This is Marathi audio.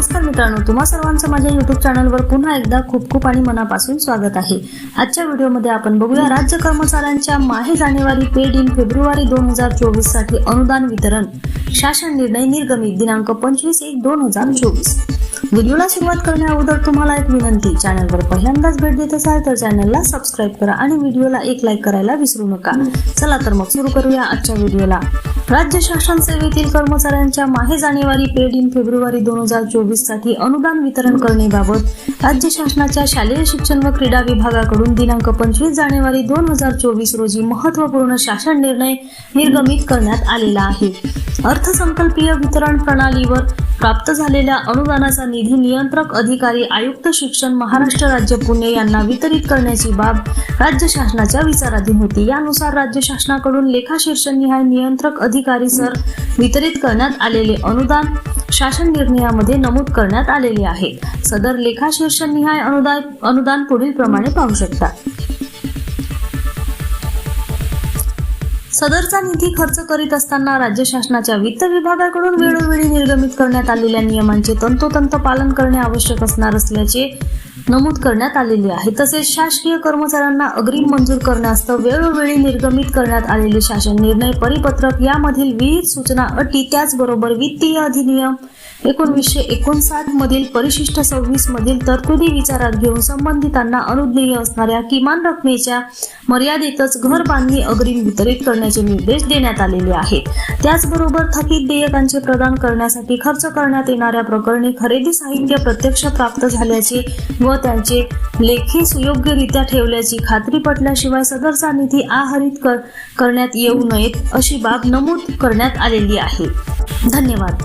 मित्रांनो तुम्हा सर्वांचं माझ्या युट्यूब चॅनलवर पुन्हा एकदा खूप खूप आणि मनापासून स्वागत आहे. आजच्या व्हिडिओमध्ये आपण बघूया राज्य कर्मचाऱ्यांच्या माहे जानेवारी पेड इन फेब्रुवारी दोन हजार चोवीससाठी अनुदान वितरण. शासन निर्णय निर्गमित दिनांक पंचवीस एक दोन हजार चोवीस. व्हिडिओला सुरुवात करण्याअगोदर तुम्हाला एक विनंती चॅनलवर पहिल्यांदाच भेट देत असाल तर चॅनलला सबस्क्राईब करा आणि व्हिडिओला एक लाईक करायला विसरू नका. चला तर मग सुरू करूया आजच्या व्हिडिओला. राज्य शासन सेवेतील कर्मचाऱ्यांच्या माहे जानेवारी पेड इन फेब्रुवारी दोन हजार चोवीससाठी अनुदान वितरण करण्याबाबत राज्य शासनाच्या शालेय शिक्षण व क्रीडा विभागाकडून दिनांक पंचवीस जानेवारी दोन हजार चोवीस रोजी महत्त्वपूर्ण शासन निर्णय निर्गमित करण्यात आलेला आहे. अर्थसंकल्पीय वितरण प्रणालीवर प्राप्त झालेल्या अनुदानाचा निधी नियंत्रक अधिकारी आयुक्त शिक्षण महाराष्ट्र राज्य पुणे यांना वितरित करण्याची बाब राज्य शासनाच्या विचाराधीन होती. यानुसार राज्य शासनाकडून लेखा शीर्षनिहाय नियंत्रक अधिकारी सर वितरित करण्यात आलेले अनुदान शासन निर्णयामध्ये नमूद करण्यात आलेले आहे. सदर लेखा शीर्षनिहाय अनुदान अनुदान पुढील प्रमाणे पाहू शकता. सदरचा निधी खर्च करीत असताना राज्य शासनाच्या वित्त विभागाकडून वेळोवेळी निर्गमित करण्यात आलेल्या नियमांचे तंतोतंत पालन करणे आवश्यक असणार असल्याचे नमूद करण्यात आलेले आहे. तसेच शासकीय कर्मचाऱ्यांना अग्रिम मंजूर करण्यास वेळोवेळी निर्गमित करण्यात आलेले शासन निर्णय परिपत्रक यामधील विविध सूचना अटी त्याचबरोबर वित्तीय अधिनियम एकोणवीसशे एकोणसाठ मधील परिशिष्ट सव्वीस मधील तरतुदी विचारात घेऊन संबंधितांना अनुज्ञेय असणाऱ्या किमान रकमेच्या मर्यादेतच घर बांधणी अग्रिम वितरित करण्याचे निर्देश देण्यात आलेले आहेत. त्याचबरोबर थकीत देयकांचे प्रदान करण्यासाठी खर्च करण्यात येणाऱ्या प्रकरणी खरेदी साहित्य प्रत्यक्ष प्राप्त झाल्याचे व त्यांचे लेखी सुयोग्यरित्या ठेवल्याची खात्री पटल्याशिवाय सदरचा निधी आहरित कर करण्यात येऊ नयेत अशी बाब नमूद करण्यात आलेली आहे. धन्यवाद.